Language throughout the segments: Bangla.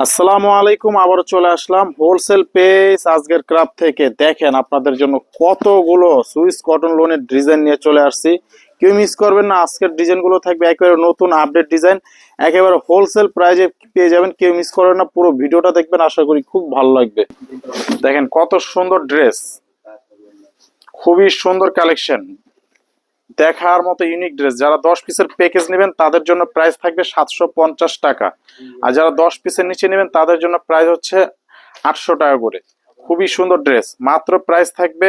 আসসালামু আলাইকুম, আবারও চলে আসলাম হোলসেল পেজ আজকের ক্রাব থেকে। দেখেন আপনাদের জন্য কতগুলো সুইস কটন লোনের ডিজাইন নিয়ে চলে আসছি। কেউ মিস করবেন না, আজকের ডিজাইনগুলো থাকবে একেবারে নতুন আপডেট ডিজাইন একেবারে হোলসেল প্রাইজে পেয়ে যাবেন, কেউ মিস করবেন না, পুরো ভিডিওটা দেখবেন, আশা করি খুব ভালো লাগবে। দেখেন কত সুন্দর ড্রেস খুবই সুন্দর কালেকশন দেখার মতো ইউনিক ড্রেস যারা দশ পিসের প্যাকেজ নেবেন, তাদের জন্য প্রাইস থাকবে সাতশো পঞ্চাশ টাকা। আর যারা দশ পিসের নিচে নেবেন, তাদের জন্য প্রাইস হচ্ছে আটশো টাকা করে। খুবই সুন্দর ড্রেস মাত্র প্রাইস থাকবে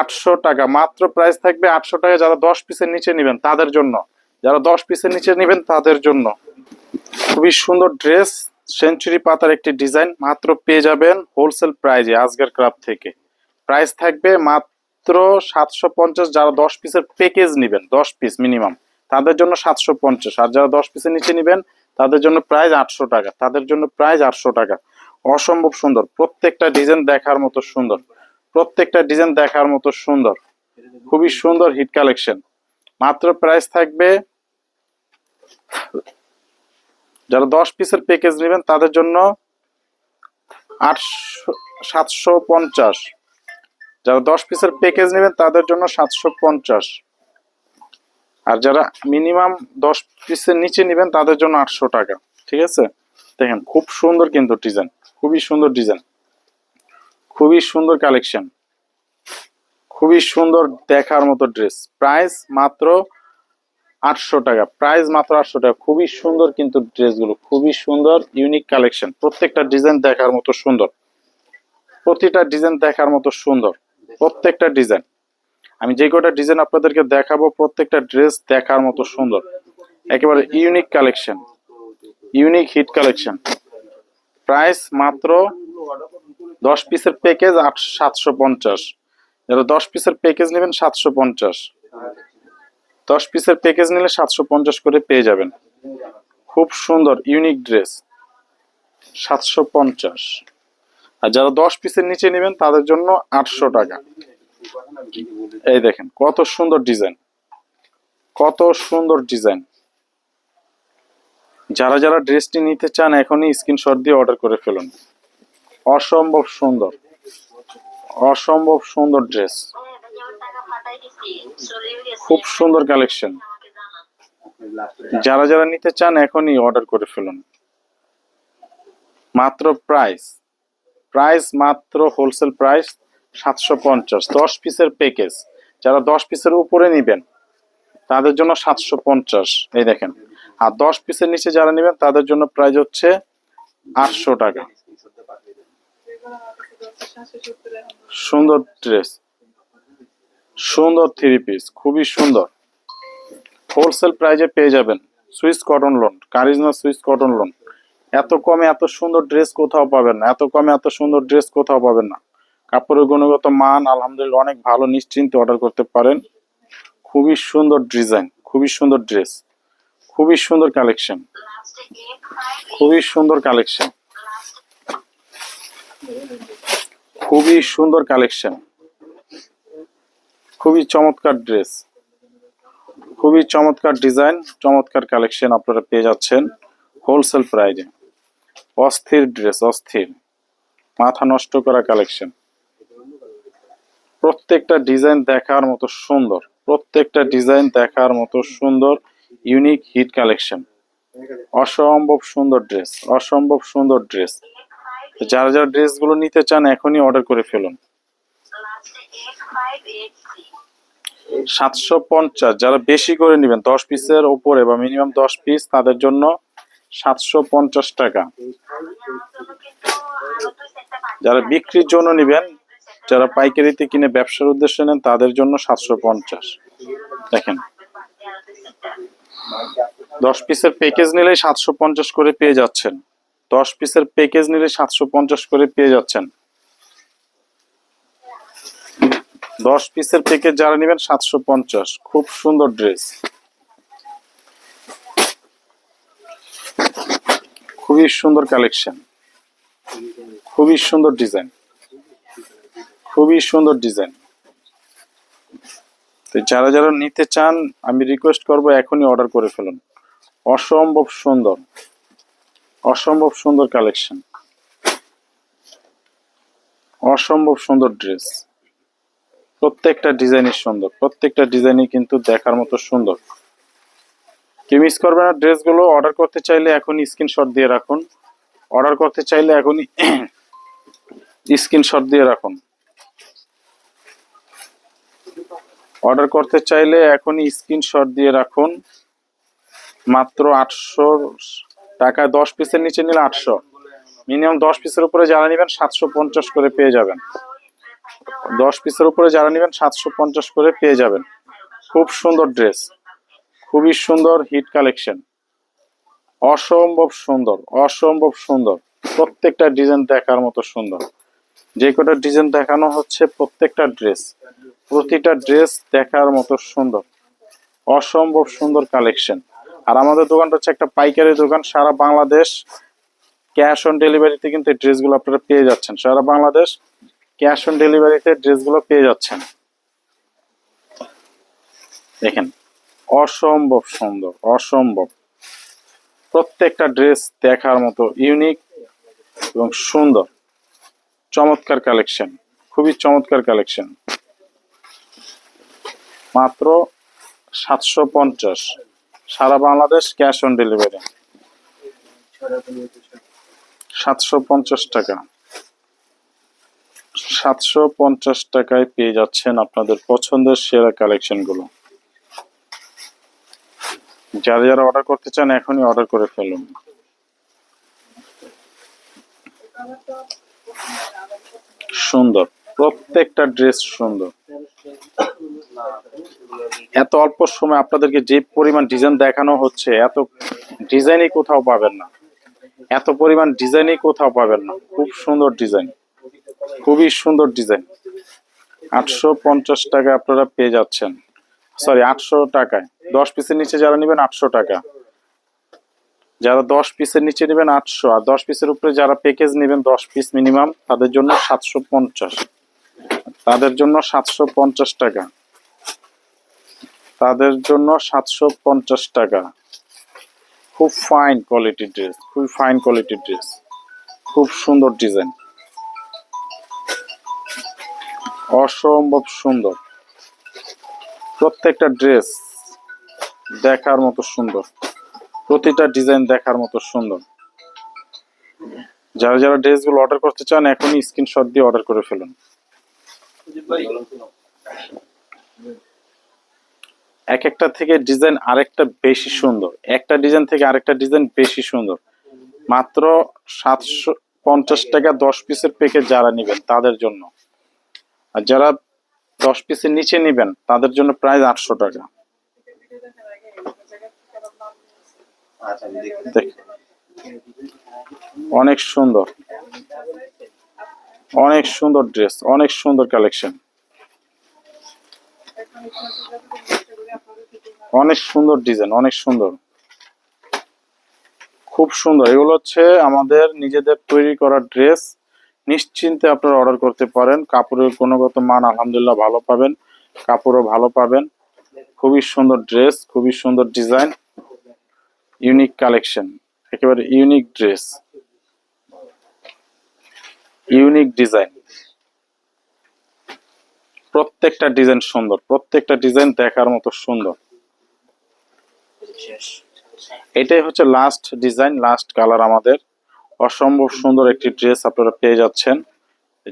আটশো টাকা। মাত্র প্রাইস থাকবে আটশো টাকা যারা দশ পিসের নিচে নেবেন, তাদের জন্য। যারা দশ পিসের নিচে নেবেন, তাদের জন্য। খুবই সুন্দর ড্রেস সেঞ্চুরি পাতার একটি ডিজাইন মাত্র পেয়ে যাবেন হোলসেল প্রাইজে আজকের ক্রাব থেকে। প্রাইস থাকবে মাত্র সাতশো পঞ্চাশ যারা দশ পিসের প্যাকেজ নেবেন, দশ পিস মিনিমাম তাদের জন্য সাতশো পঞ্চাশ। আর যারা দশ পিসের নিচে নেবেন, তাদের জন্য প্রাইস আটশো টাকা। তাদের জন্য প্রাইস আটশো টাকা। অসম্ভব সুন্দর। প্রত্যেকটা ডিজাইন দেখার মতো সুন্দর। প্রত্যেকটা ডিজাইন দেখার মতো সুন্দর। খুবই সুন্দর হিট কালেকশন মাত্র প্রাইস থাকবে যারা দশ পিসের প্যাকেজ নেবেন, তাদের জন্য আটশো, সাতশো পঞ্চাশ। যারা দশ পিসের প্যাকেজ নেবেন, তাদের জন্য সাতশো পঞ্চাশ। আর যারা মিনিমাম দশ পিসের নিচে নেবেন, তাদের জন্য আটশো টাকা। ঠিক আছে? দেখেন, খুব সুন্দর কিন্তু ডিজাইন খুবই সুন্দর ডিজাইন খুবই সুন্দর কালেকশন খুবই সুন্দর দেখার মতো ড্রেস প্রাইস মাত্র আটশো টাকা। প্রাইস মাত্র আটশো টাকা। খুবই সুন্দর কিন্তু ড্রেসগুলো খুবই সুন্দর ইউনিক কালেকশন প্রত্যেকটা ডিজাইন দেখার মতো সুন্দর। প্রতিটা ডিজাইন দেখার মতো সুন্দর। প্রত্যেকটা ডিজাইন আমি যে কটা ডিজাইন আপনাদেরকে দেখাবো, প্রত্যেকটা ড্রেস দেখার মতো সুন্দর। একেবারে unique collection unique hit collection price মাত্র দশ পিসের প্যাকেজ আট, সাতশো পঞ্চাশ। যারা দশ পিসের প্যাকেজ নেবেন, সাতশো পঞ্চাশ। দশ পিসের প্যাকেজ নিলে সাতশো পঞ্চাশ করে পেয়ে যাবেন। খুব সুন্দর ইউনিক ড্রেস সাতশো পঞ্চাশ। আর যারা দশ পিসের নিচে নেবেন, তাদের জন্য আটশো টাকা। এই দেখেন, কত সুন্দর ডিজাইন। কত সুন্দর ডিজাইন। যারা যারা ড্রেসটি নিতে চান, এখনই স্ক্রিনশট দিয়ে অর্ডার করে ফেলুন। অসম্ভব সুন্দর। অসম্ভব সুন্দর ড্রেস। খুব সুন্দর কালেকশন। যারা যারা নিতে চান, এখনই অর্ডার করে ফেলুন। মাত্র প্রাইস। প্রাইস মাত্র হোলসেল প্রাইস সাতশো পঞ্চাশ। দশ পিসের প্যাকেজ যারা দশ পিসের উপরে নিবেন, তাদের জন্য সাতশো পঞ্চাশ। এই দেখেন। আর দশ পিসের নিচে যারা নেবেন, তাদের জন্য প্রাইস হচ্ছে আটশো টাকা। সুন্দর ড্রেস সুন্দর থ্রি পিস খুবই সুন্দর। হোলসেল প্রাইজে পেয়ে যাবেন। Swiss cotton lawn Charizma Swiss cotton lawn এত কমে এত সুন্দর ড্রেস কোথাও পাবেন না, এত কমে এত সুন্দর ড্রেস কোথাও পাবেন না। কাপড়ের গুণগত মান আলহামদুলিল্লাহ অনেক ভালো, নিশ্চিন্তে অর্ডার করতে পারেন। খুবই সুন্দর ডিজাইন খুবই সুন্দর ড্রেস খুবই সুন্দর কালেকশন খুবই সুন্দর কালেকশন খুবই সুন্দর কালেকশন খুবই চমৎকার ড্রেস খুবই চমৎকার ডিজাইন চমৎকার কালেকশন আপনারা পেয়ে যাচ্ছেন হোলসেল প্রাইজে অস্থির ড্রেস, অস্থির। মাথা নষ্ট করা কালেকশন প্রত্যেকটা ডিজাইন দেখার মতো সুন্দর। প্রত্যেকটা ডিজাইন দেখার মতো সুন্দর ইউনিক হিট কালেকশন অসম্ভব সুন্দর ড্রেস অসম্ভব সুন্দর ড্রেস যারা যারা ড্রেসগুলো নিতে চান, এখনই অর্ডার করে ফেলুন। সাতশো পঞ্চাশ, যারা বেশি করে নেবেন, দশ পিসের উপরে বা মিনিমাম দশ পিস তাদের জন্য সাতশো পঞ্চাশ টাকা। যারা বিক্রির জন্য নেবেন যারা পাইকারিতে কিনে ব্যবসার উদ্দেশ্যে নেন তাদের জন্য সাতশো পঞ্চাশ। দেখেন। দশ পিসের প্যাকেজ নিলে সাতশো পঞ্চাশ করে পেয়ে যাচ্ছেন। দশ পিসের প্যাকেজ নিলে সাতশো পঞ্চাশ করে পেয়ে যাচ্ছেন। দশ পিসের প্যাকেজ যারা নেবেন সাতশো পঞ্চাশ। খুব সুন্দর ড্রেস খুবই সুন্দর কালেকশন খুবই সুন্দর ডিজাইন খুবই সুন্দর ডিজাইন তো যারা যারা নিতে চান, আমি রিকোয়েস্ট করব এখনই অর্ডার করে ফেলুন। অসম্ভব সুন্দর অসম্ভব সুন্দর কালেকশন অসম্ভব সুন্দর ড্রেস প্রত্যেকটা ডিজাইনই সুন্দর, প্রত্যেকটা ডিজাইনই কিন্তু দেখার মতো সুন্দর। কেউ মিস করবে না ড্রেসগুলো অর্ডার করতে চাইলে এখনই স্ক্রিনশট দিয়ে রাখুন। অর্ডার করতে চাইলে এখনই স্ক্রিনশট দিয়ে রাখুন। অর্ডার করতে চাইলে এখনই স্ক্রিনশট দিয়ে রাখুন। মাত্র আটশো টাকায় দশ পিসের নিচে নিলে আটশো। মিনিমাম দশ পিসের উপরে যারা নেবেন, সাতশো পঞ্চাশ করে পেয়ে যাবেন। দশ পিসের উপরে যারা নেবেন, সাতশো পঞ্চাশ করে পেয়ে যাবেন। খুব সুন্দর ড্রেস খুবই সুন্দর হিট কালেকশন অসম্ভব সুন্দর অসম্ভব সুন্দর। প্রত্যেকটা ডিজাইন দেখার মতো সুন্দর। যে কটা ডিজাইন দেখানো হচ্ছে প্রত্যেকটা ড্রেস প্রতিটা ড্রেস দেখার মতো সুন্দর। অসম্ভব সুন্দর কালেকশন আর আমাদের দোকানটা হচ্ছে একটা পাইকারি দোকান, সারা বাংলাদেশ ক্যাশ অন ডেলিভারিতে কিন্তু ড্রেসগুলো আপনারা পেয়ে যাচ্ছেন। সারা বাংলাদেশ ক্যাশ অন ডেলিভারিতে ড্রেসগুলো পেয়ে যাচ্ছেন। দেখেন অসম্ভব সুন্দর, অসম্ভব। প্রত্যেকটা ড্রেস দেখার মতো ইউনিক এবং সুন্দর। চমৎকার কালেকশন খুবই চমৎকার কালেকশন মাত্র সাতশো পঞ্চাশ। সারা বাংলাদেশ ক্যাশ অন ডেলিভারি সাতশো পঞ্চাশ টাকা। সাতশো পঞ্চাশ টাকায় পেয়ে যাচ্ছেন আপনাদের পছন্দের সেরা কালেকশনগুলো। যারা যারা অর্ডার করতে চান, এখনই অর্ডার করে ফেলুন। সুন্দর। প্রত্যেকটা ড্রেস সুন্দর। এত অল্প সময় আপনাদেরকে যে পরিমাণ ডিজাইন দেখানো হচ্ছে, এত ডিজাইনই কোথাও পাবেন না। এত পরিমাণ ডিজাইনই কোথাও পাবেন না। খুব সুন্দর ডিজাইন খুবই সুন্দর ডিজাইন আটশো পঞ্চাশ টাকা আপনারা পেয়ে যাচ্ছেন। সরি আটশো টাকায়। দশ পিসের নিচে যারা নেবেন আটশো টাকা। যারা দশ পিসের নিচে নেবেন আটশো, আর দশ পিসের উপরে যারা প্যাকেজ নেবেন দশ পিস মিনিমাম তাদের জন্য সাতশো পঞ্চাশ। তাদের জন্য সাতশো পঞ্চাশ টাকা। তাদের জন্য সাতশো পঞ্চাশ টাকা। খুব ফাইন কোয়ালিটির ড্রেস খুবই ফাইন কোয়ালিটির ড্রেস খুব সুন্দর ডিজাইন অসম্ভব সুন্দর। প্রত্যেকটা ড্রেস দেখার মতো সুন্দর। প্রতিটা ডিজাইন দেখার মতো সুন্দর। যারা যারা ড্রেসগুলো অর্ডার করতে চান, এখনই স্ক্রিনশট দিয়ে অর্ডার করে ফেলুন। এক একটা থেকে ডিজাইন আরেকটা বেশি সুন্দর। একটা ডিজাইন থেকে আরেকটা ডিজাইন বেশি সুন্দর। মাত্র সাতশো পঞ্চাশ টাকা দশ পিসের প্যাকেজ যারা নেবেন তাদের জন্য। আর যারা দশ পিসের নিচে নেবেন তাদের জন্য প্রাইস আটশো টাকা। অনেক সুন্দর। অনেক সুন্দর ড্রেস অনেক সুন্দর কালেকশন অনেক সুন্দর ডিজাইন অনেক সুন্দর। খুব সুন্দর। এগুলো হচ্ছে আমাদের নিজেদের তৈরি করা ড্রেস নিশ্চিন্তে আপনারা অর্ডার করতে পারেন। কাপড়ের গুণগত মান আলহামদুলিল্লাহ ভালো পাবেন। কাপড়ও ভালো পাবেন। খুবই সুন্দর ড্রেস খুবই সুন্দর ডিজাইন ইউনিক কালেকশন একেবারে ইউনিক ড্রেস ইউনিক ডিজাইন প্রত্যেকটা ডিজাইন সুন্দর, প্রত্যেকটা ডিজাইন দেখার মতো সুন্দর। এটাই হচ্ছে লাস্ট ডিজাইন লাস্ট কালার আমাদের। অসম্ভব সুন্দর একটি ড্রেস আপনারা পেয়ে যাচ্ছেন।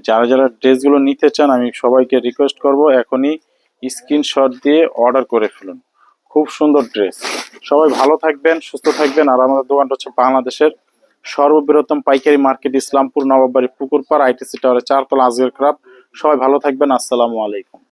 যারা যারা ড্রেসগুলো নিতে চান, আমি সবাইকে রিকোয়েস্ট করব, এখনই স্ক্রিনশট দিয়ে অর্ডার করে ফেলুন। খুব সুন্দর ড্রেস সবাই ভালো থাকবেন, সুস্থ থাকবেন। আর আমাদের দোকানটা হচ্ছে বাংলাদেশের সর্ববৃহত্তম পাইকারি মার্কেট, ইসলামপুর, নবাববাড়ি, পুকুরপাড়, আইটিসি টাওয়ারের চারতলা, আজগের ক্রাফট সবাই ভালো থাকবেন। আসসালামু আলাইকুম।